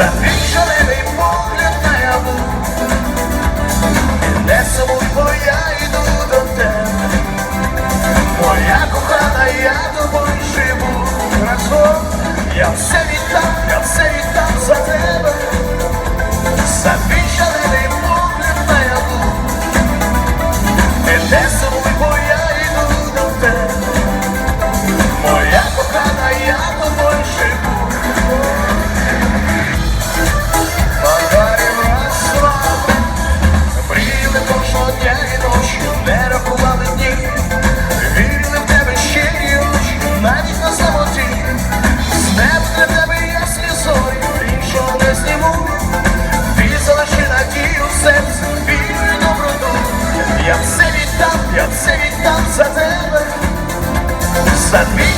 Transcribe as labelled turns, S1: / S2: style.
S1: за твій шалений погляд не бо я йду до тебе. Моя кохана, я тобою живу разом. Я все віддам, я все віддам за тебе. Я все віддам, я все віддам